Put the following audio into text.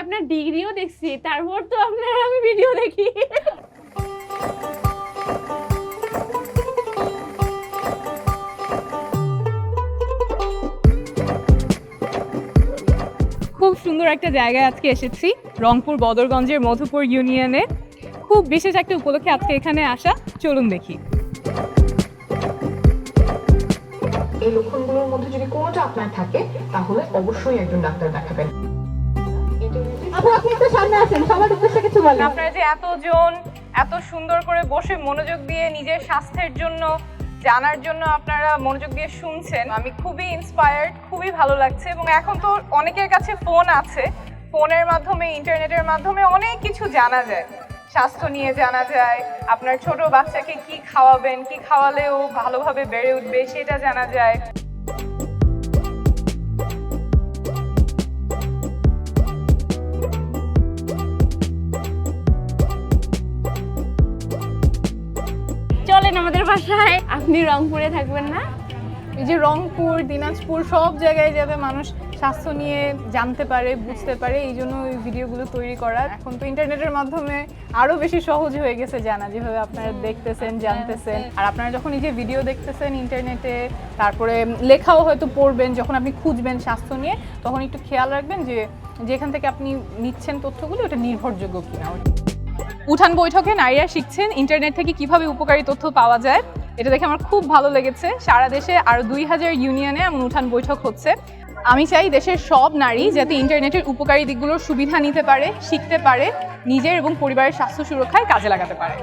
আপনার ডিগ্রিও দেখছি, তারপর তো আপনার আমি ভিডিও দেখি। খুব সুন্দর একটা জায়গায় আজকে এসেছি, রংপুর বদরগঞ্জের মধুপুর ইউনিয়নে। খুব বিশেষ একটা উপলক্ষে আজকে এখানে আসা, চলুন দেখি। এই লক্ষণগুলোর মধ্যে যদি কোনোটা আপনার থাকে, তাহলে অবশ্যই একজন ডাক্তার দেখাবেন। আপনারা যে এতজন, এত সুন্দর করে বসে মনোযোগ দিয়ে নিজের স্বাস্থ্যের জন্য, জানার জন্য আপনারা মনোযোগ দিয়ে শুনছেন। আমি খুবই ইন্সপায়ার্ড খুবই ভালো লাগছে, এবং এখন তো অনেকের কাছে ফোন আছে। ফোনের মাধ্যমে ইন্টারনেটের মাধ্যমে অনেক কিছু জানা যায়। স্বাস্থ্য নিয়ে জানা যায়, আপনার ছোট বাচ্চাকে কি খাওয়াবেন, কি খাওয়ালেও ভালোভাবে বেড়ে উঠবে, সেটা জানা যায়। চলেন আমাদের বাসায়। আপনি রংপুরে থাকবেন না? এই যে রংপুর দিনাজপুর সব জায়গায় যাবে মানুষ স্বাস্থ্য নিয়ে জানতে পারে বুঝতে পারে এই জন্য ওই ভিডিওগুলো তৈরি করা এখন তো ইন্টারনেটের মাধ্যমে আরও বেশি সহজ হয়ে গেছে জানা যেভাবে আপনারা দেখতেছেন জানতেছেন। আর আপনারা যখন এই যে ভিডিও দেখতেছেন ইন্টারনেটে তারপরে লেখাও হয়তো পড়বেন যখন আপনি খুঁজবেন স্বাস্থ্য নিয়ে তখন একটু খেয়াল রাখবেন যে যেখান থেকে আপনি নিচ্ছেন তথ্যগুলো ওটা নির্ভরযোগ্য কিনা। উঠান বৈঠকে নারীরা শিখছেন ইন্টারনেট থেকে কীভাবে উপকারী তথ্য পাওয়া যায়। এটা দেখে আমার খুব ভালো লেগেছে। সারা দেশে আরও দুই হাজার ইউনিয়নে এমন উঠান বৈঠক হচ্ছে। আমি চাই দেশের সব নারী যাতে ইন্টারনেটের উপকারী দিকগুলোর সুবিধা নিতে পারে, শিখতে পারে, নিজের এবং পরিবারের স্বাস্থ্য সুরক্ষায় কাজে লাগাতে পারে।